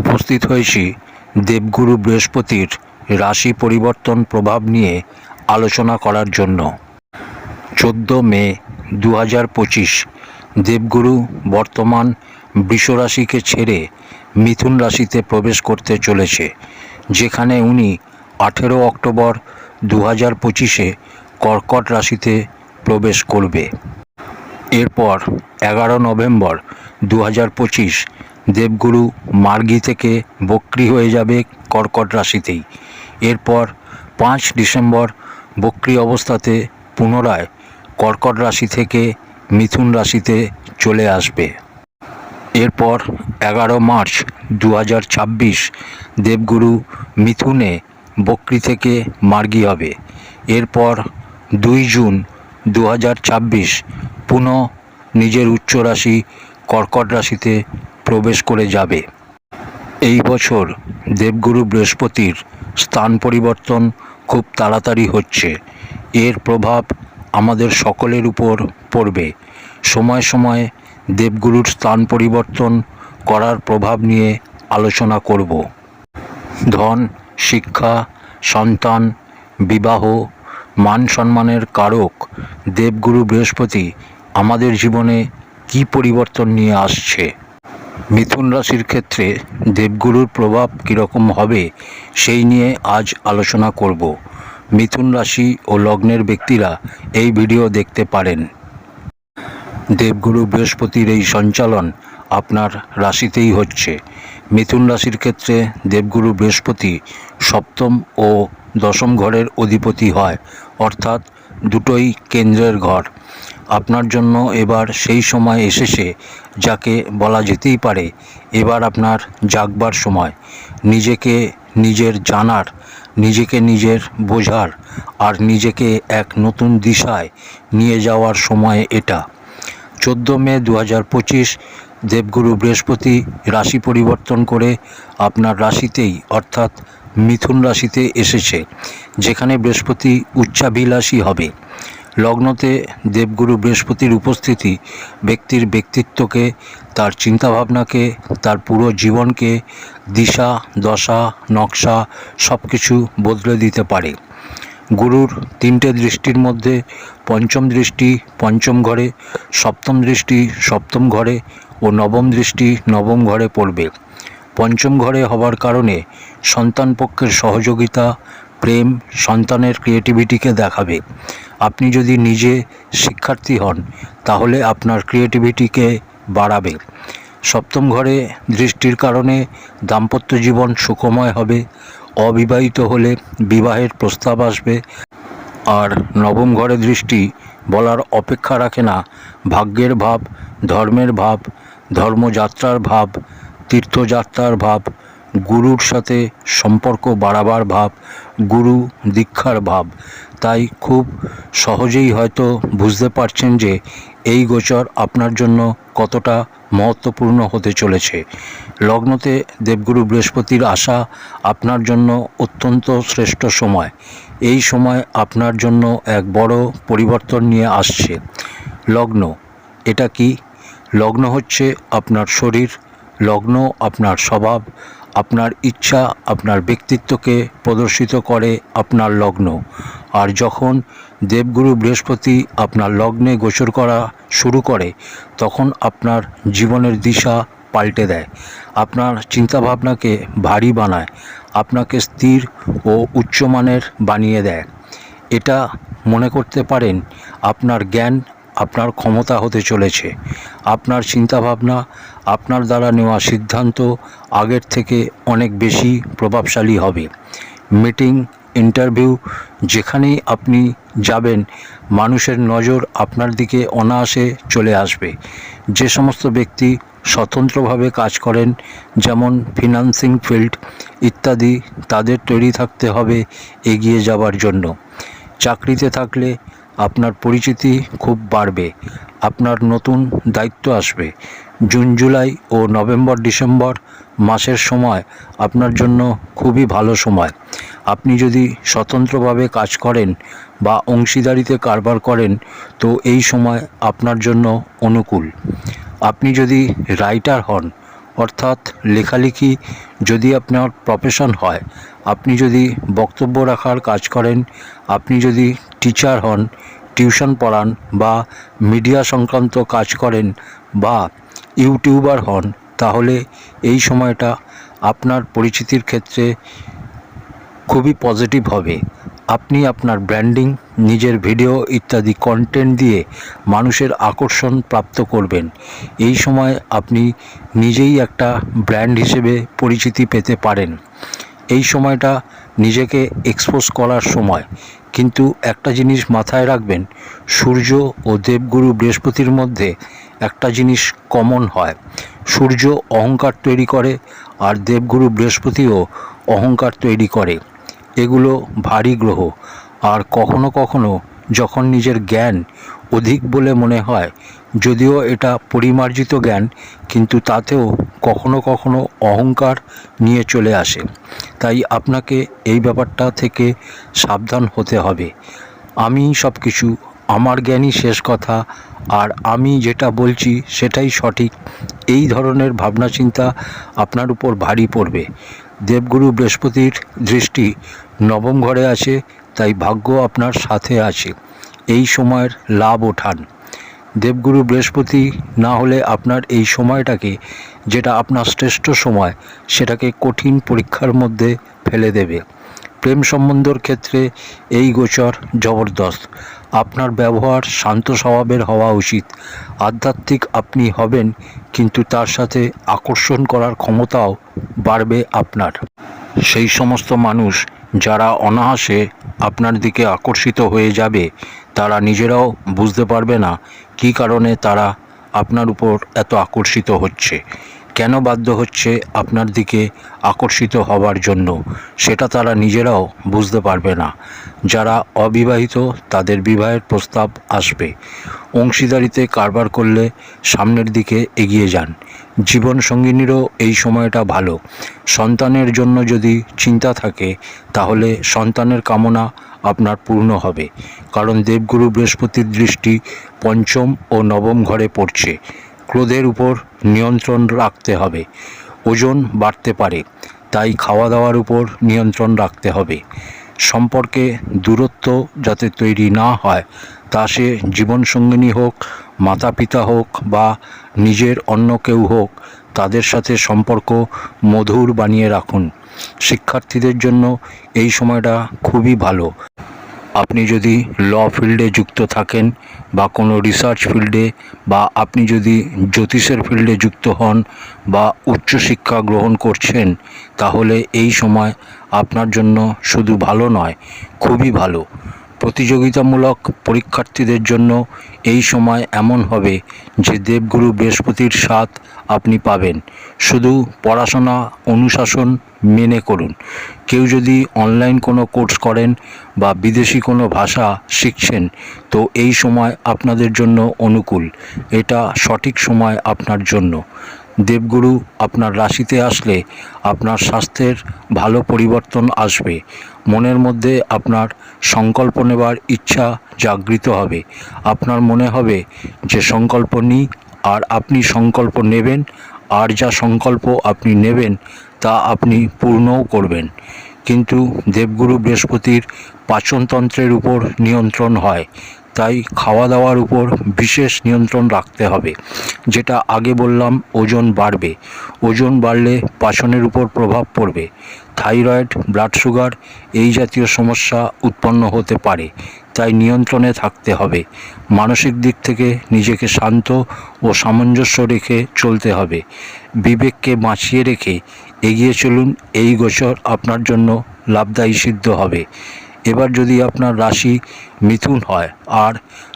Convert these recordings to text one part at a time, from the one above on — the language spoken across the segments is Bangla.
উপস্থিত হয়েছি দেবগুরু বৃহস্পতির রাশি পরিবর্তন প্রভাব নিয়ে আলোচনা করার জন্য। চোদ্দ মে দু হাজার পঁচিশ, দেবগুরু বর্তমান বৃষ রাশিকে ছেড়ে মিথুন রাশিতে প্রবেশ করতে চলেছে, যেখানে উনি আঠেরো অক্টোবর দু হাজার পঁচিশে কর্কট রাশিতে প্রবেশ করবে। এরপর এগারো নভেম্বর দু হাজার পঁচিশ দেবগুরু মার্গি থেকে বক্রি হয়ে যাবে কর্কট রাশিতেই। এরপর পাঁচ ডিসেম্বর বক্রি অবস্থাতে পুনরায় কর্কট রাশি থেকে মিথুন রাশিতে চলে আসবে। এরপর এগারো মার্চ দু হাজার ছাব্বিশ দেবগুরু মিথুনে বক্রি থেকে মার্গি হবে। এরপর দুই জুন দু হাজার ছাব্বিশ পুনঃ নিজের উচ্চ রাশি কর্কট রাশিতে প্রবেশ করে যাবে। এই বছর দেবগুরু বৃহস্পতির স্থান পরিবর্তন খুব তাড়াতাড়ি হচ্ছে। এর প্রভাব আমাদের সকলের উপর পড়বে। সময় সময় দেবগুরুর স্থান পরিবর্তন করার প্রভাব নিয়ে আলোচনা করব। ধন, শিক্ষা, সন্তান, বিবাহ, মান সম্মানের কারক দেবগুরু বৃহস্পতি আমাদের জীবনে কী পরিবর্তন নিয়ে আসছে? মিথুন রাশির ক্ষেত্রে দেবগুরুর প্রভাব কীরকম হবে সেই নিয়ে আজ আলোচনা করব। মিথুন রাশি ও লগ্নের ব্যক্তিরা এই ভিডিও দেখতে পারেন। দেবগুরু বৃহস্পতির এই সঞ্চালন আপনার রাশিতেই হচ্ছে। মিথুন রাশির ক্ষেত্রে দেবগুরু বৃহস্পতি সপ্তম ও দশম ঘরের অধিপতি হয়, অর্থাৎ দুটোই কেন্দ্রের ঘর। আপনার জন্য এবার সেই সময় এসেছে যাকে বলা যেতেই পারে এবার আপনার জাগবার সময়। নিজেকে নিজের জানার, নিজেকে নিজের বোঝার আর নিজেকে এক নতুন দিশায় নিয়ে যাওয়ার সময় এটা। চোদ্দ মে দু হাজার পঁচিশ, দেবগুরু বৃহস্পতি রাশি পরিবর্তন করে আপনার রাশিতেই অর্থাৎ মিথুন রাশিতে এসেছে, যেখানে বৃহস্পতি উচ্চাভিলাষী হবে। লগ্নতে দেবগুরু বৃহস্পতির উপস্থিতি, ব্যক্তির ব্যক্তিত্বকে, তার চিন্তাভাবনাকে, তার পুরো জীবনকে দিশা, দশা, নকশা সব কিছু বদলে দিতে পারে। গুরুর তিনটে দৃষ্টির মধ্যে পঞ্চম দৃষ্টি পঞ্চম ঘরে, সপ্তম দৃষ্টি সপ্তম ঘরে ও নবম দৃষ্টি নবম ঘরে পড়বে। পঞ্চম ঘরে হওয়ার কারণে সন্তান পক্ষের সহযোগিতা প্রেম সন্তানের ক্রিয়েটিভিটিকে দেখাবে। আপনি যদি নিজে শিক্ষার্থী হন, তাহলে আপনার ক্রিয়েটিভিটিকে বাড়াবে। সপ্তম ঘরে দৃষ্টির কারণে দাম্পত্য জীবন সুখময় হবে, অবিবাহিত হলে বিবাহের প্রস্তাব আসবে। আর নবম ঘরে দৃষ্টি বলার অপেক্ষা রাখে না, ভাগ্যের ভাব, ধর্মের ভাব, ধর্মযাত্রার ভাব, তীর্থযাত্রার ভাব গুরুর সাথে সম্পর্ক বাড়াবার ভাব, গুরু দীক্ষার ভাব। তাই খুব সহজেই হয়তো বুঝতে পারছেন যে এই গোচর আপনার জন্য কতটা মহত্বপূর্ণ হতে চলেছে। লগ্নতে দেবগুরু বৃহস্পতির আশা আপনার জন্য অত্যন্ত শ্রেষ্ঠ সময়। এই সময় আপনার জন্য এক বড় পরিবর্তন নিয়ে আসছে। লগ্ন, এটা কি? লগ্ন হচ্ছে আপনার শরীর, লগ্ন আপনার স্বভাব আপনার ইচ্ছা আপনার ব্যক্তিত্বকে প্রদর্শিত করে আপনার লগ্ন। আর যখন দেবগুরু বৃহস্পতি আপনার লগ্নে গোচর করা শুরু করে, তখন আপনার জীবনের দিশা পাল্টে দেয়। আপনার চিন্তাভাবনাকে ভারী বানায়, আপনাকে স্থির ও উচ্চমানের বানিয়ে দেয়। এটা মনে করতে পারেন, আপনার জ্ঞান আপনার ক্ষমতা হতে চলেছে। আপনার চিন্তাভাবনা আপনার দ্বারা নেওয়া সিদ্ধান্ত আগের থেকে অনেক বেশি প্রভাবশালী হবে। মিটিং, ইন্টারভিউ, যেখানেই আপনি যাবেন, মানুষের নজর আপনার দিকে অনায়াসে চলে আসবে। যে সমস্ত ব্যক্তি স্বতন্ত্রভাবে কাজ করেন, যেমন ফিনান্সিং ফিল্ড ইত্যাদি, তাদের তৈরি থাকতে হবে এগিয়ে যাওয়ার জন্য। চাকরিতে থাকলে আপনার পরিচিতি খুব বাড়বে, আপনার নতুন দায়িত্ব আসবে। জুন, জুলাই ও নভেম্বর, ডিসেম্বর মাসের সময় আপনার জন্য খুবই ভালো সময়। আপনি যদি স্বতন্ত্রভাবে কাজ করেন বা অংশীদারিতে কারবার করেন, তো এই সময় আপনার জন্য অনুকূল। আপনি যদি রাইটার হন, অর্থাৎ লেখালেখি যদি আপনার প্রফেশন হয়, আপনি যদি বক্তব্য রাখার কাজ করেন, আপনি যদি টিচার হন টিউশন পড়ান বা মিডিয়া সংক্রান্ত কাজ করেন বা ইউটিউবার হন, তাহলে এই সময়টা আপনার পরিচিতির ক্ষেত্রে খুবই পজিটিভ হবে। আপনি আপনার ব্র্যান্ডিং নিজের ভিডিও ইত্যাদি কন্টেন্ট দিয়ে মানুষের আকর্ষণ প্রাপ্ত করবেন। এই সময় আপনি নিজেই একটা ব্র্যান্ড হিসেবে পরিচিতি পেতে পারেন। এই সময়টা নিজেকে এক্সপোজ করার সময়। কিন্তু একটা জিনিস মাথায় রাখবেন, সূর্য ও দেবগুরু বৃহস্পতির মধ্যে একটা জিনিস কমন হয়। সূর্য অহংকার তৈরি করে আর দেবগুরু বৃহস্পতিও অহংকার তৈরি করে। এগুলো ভারী গ্রহ। আর কখনো কখনো যখন নিজের জ্ঞান অধিক বলে মনে হয়, যদিও এটা পরিমার্জিত জ্ঞান, কিন্তু তাতেও কখনো কখনো অহংকার নিয়ে চলে আসে। তাই আপনাকে এই ব্যাপারটা থেকে সাবধান হতে হবে। আমি সব কিছু আমার জ্ঞানই শেষ কথা, আর আমি যেটা বলছি সেটাই সঠিক। এই ধরনের ভাবনা চিন্তা আপনার উপর ভারী পড়বে। দেবগুরু বৃহস্পতির দৃষ্টি নবম ঘরে আছে, তাই ভাগ্য আপনার সাথে আছে। এই সময়ের লাভ ওঠান। দেবগুরু বৃহস্পতি না হলে আপনার এই সময়টাকে, যেটা আপনার শ্রেষ্ঠ সময়, সেটাকে কঠিন পরীক্ষার মধ্যে ফেলে দেবে। প্রেম সম্বন্ধর ক্ষেত্রে এই গোচর জবরদস্ত। আপনার ব্যবহার শান্ত স্বভাবের হওয়া উচিত। আধ্যাত্মিক আপনি হবেন, কিন্তু তার সাথে আকর্ষণ করার ক্ষমতাও বাড়বে আপনার। সেই সমস্ত মানুষ যারা অনায়াসে আপনার দিকে আকর্ষিত হয়ে যাবে, তারা নিজেরাও বুঝতে পারবে না কী কারণে তারা আপনার উপর এত আকর্ষিত হচ্ছে। কেন বাধ্য হচ্ছে আপনার দিকে আকর্ষিত হবার জন্য? সেটা তারা নিজেরাও বুঝতে পারবে না। যারা অবিবাহিত, তাদের বিবাহের প্রস্তাব আসবে। অংশীদারিতে কারবার করলে সামনের দিকে এগিয়ে যান। জীবন সঙ্গিনীরও এই সময়টা ভালো। সন্তানের জন্য যদি চিন্তা থাকে, তাহলে সন্তানের কামনা আপনার পূর্ণ হবে। কারণ দেবগুরু বৃহস্পতির দৃষ্টি পঞ্চম ও নবম ঘরে পড়ছে। ক্রোধের উপর নিয়ন্ত্রণ রাখতে হবে। ওজন বাড়তে পারে, তাই খাওয়া দাওয়ার উপর নিয়ন্ত্রণ রাখতে হবে। সম্পর্কে দূরত্ব যাতে তৈরি না হয়, তা সে জীবনসঙ্গিনী হোক মাতা পিতা হোক বা নিজের অন্য কেউ হোক, তাদের সাথে সম্পর্ক মধুর বানিয়ে রাখুন। শিক্ষার্থীদের জন্য এই সময়টা খুবই ভালো। আপনি যদি ল ফিল্ডে যুক্ত থাকেন বা কোনো রিসার্চ ফিল্ডে বা আপনি যদি জ্যোতিষের ফিল্ডে যুক্ত হন বা উচ্চশিক্ষা গ্রহণ করছেন, তাহলে এই সময় আপনার জন্য শুধু ভালো নয়, খুবই ভালো। প্রতিযোগিতামূলক পরীক্ষার্থীদের জন্য এই সময় এমন হবে যে দেবগুরু বৃহস্পতির সাথ আপনি পাবেন। শুধু পড়াশোনা, অনুশাসন মেনে করুন। কেউ যদি অনলাইন কোনো কোর্স করেন বা বিদেশি কোনো ভাষা শিখছেন, তো এই সময় আপনাদের জন্য অনুকূল। এটা সঠিক সময় আপনার জন্য। দেবগুরু আপনার রাশিতে আসলে আপনার স্বাস্থ্যের ভালো পরিবর্তন আসবে। মনের মধ্যে আপনার সংকল্প নেবার ইচ্ছা জাগৃত হবে। আপনার মনে হবে যে সংকল্প নিই আর আপনি সংকল্প নেবেন, আর যা সংকল্প আপনি নেবেন, তা আপনি পূর্ণও করবেন। কিন্তু দেবগুরু বৃহস্পতির পাচনতন্ত্রের উপর নিয়ন্ত্রণ হয়। তাই খাওয়া দাওয়ার উপর বিশেষ নিয়ন্ত্রণ রাখতে হবে। যেটা আগে বললাম, ওজন বাড়বে। ওজন বাড়লে পাচনের উপর প্রভাব পড়বে। থাইরয়েড, ব্লাড সুগার এই জাতীয় সমস্যা উৎপন্ন হতে পারে। তাই নিয়ন্ত্রণে থাকতে হবে। মানসিক দিক থেকে নিজেকে শান্ত ও সামঞ্জস্য রেখে চলতে হবে। বিবেককে বাঁচিয়ে রেখে এগিয়ে চলুন। এই গোচর আপনার জন্য লাভদায়ী সিদ্ধ হবে। এবার যদি আপনার রাশি মিথুন হয়, আর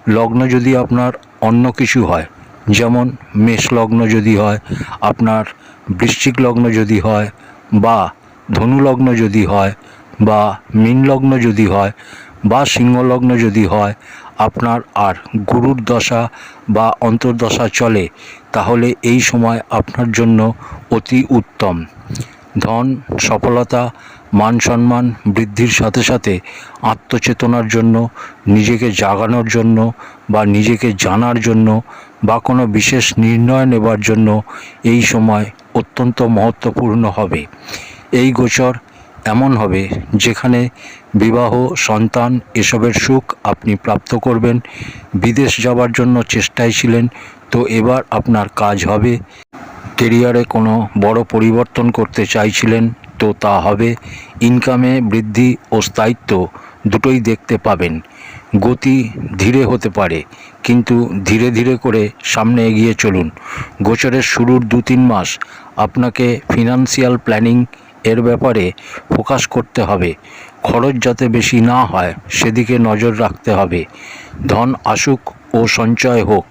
লগ্ন যদি আপনার অন্য কিছু হয়, যেমন মেষ লগ্ন যদি হয়, আপনার বৃশ্চিক লগ্ন যদি হয়, বা ধনু লগ্ন যদি হয়, বা মীন লগ্ন যদি হয়, বা সিংহ লগ্ন যদি হয়, আপনার আর গুরুর দশা বা অন্তর্দশা চলে, তাহলে এই সময় আপনার জন্য অতি উত্তম। ধন, সফলতা মান সম্মান বৃদ্ধির সাথে সাথে আত্মচেতনার জন্য, নিজেকে জাগানোর জন্য বা নিজেকে জানার জন্য বা কোনো বিশেষ নির্ণয় নেবার জন্য এই সময় অত্যন্ত মহত্বপূর্ণ হবে। এই গোচর এমন হবে যেখানে বিবাহ, সন্তান এসবের সুখ আপনি প্রাপ্ত করবেন, বিদেশ যাওয়ার জন্য চেষ্টায় ছিলেন, তো এবার আপনার কাজ হবে। কেরিয়ারে কোনো বড় পরিবর্তন করতে চাইছিলেন তো তা হবে। ইনকামে বৃদ্ধি ও স্থায়িত্ব দুটোই দেখতে পাবেন। গতি ধীরে হতে পারে, কিন্তু ধীরে ধীরে করে সামনে এগিয়ে চলুন। গোচরের শুরুর দু তিন মাস আপনাকে ফিনান্সিয়াল প্ল্যানিং এর ব্যাপারে ফোকাস করতে হবে। খরচ যাতে বেশি না হয়, সেদিকে নজর রাখতে হবে। ধন আসুক ও সঞ্চয় হোক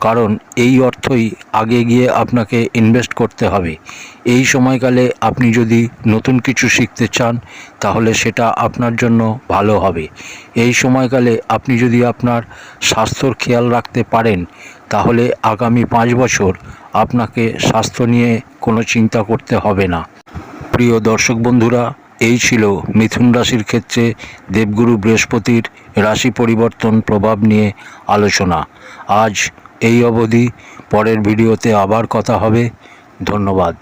কারণ এই অর্থই আগে গিয়ে আপনাকে ইনভেস্ট করতে হবে। এই সময়কালে আপনি যদি নতুন কিছু শিখতে চান, তাহলে সেটা আপনার জন্য ভালো হবে। এই সময়কালে আপনি যদি আপনার স্বাস্থ্যর খেয়াল রাখতে পারেন, তাহলে আগামী পাঁচ বছর আপনাকে স্বাস্থ্য নিয়ে কোনো চিন্তা করতে হবে না। প্রিয় দর্শক বন্ধুরা, এই ছিল মিথুন রাশির ক্ষেত্রে দেবগুরু বৃহস্পতির রাশি পরিবর্তন প্রভাব নিয়ে আলোচনা। আজ এই অবধি পরের ভিডিওতে আবার কথা হবে। ধন্যবাদ।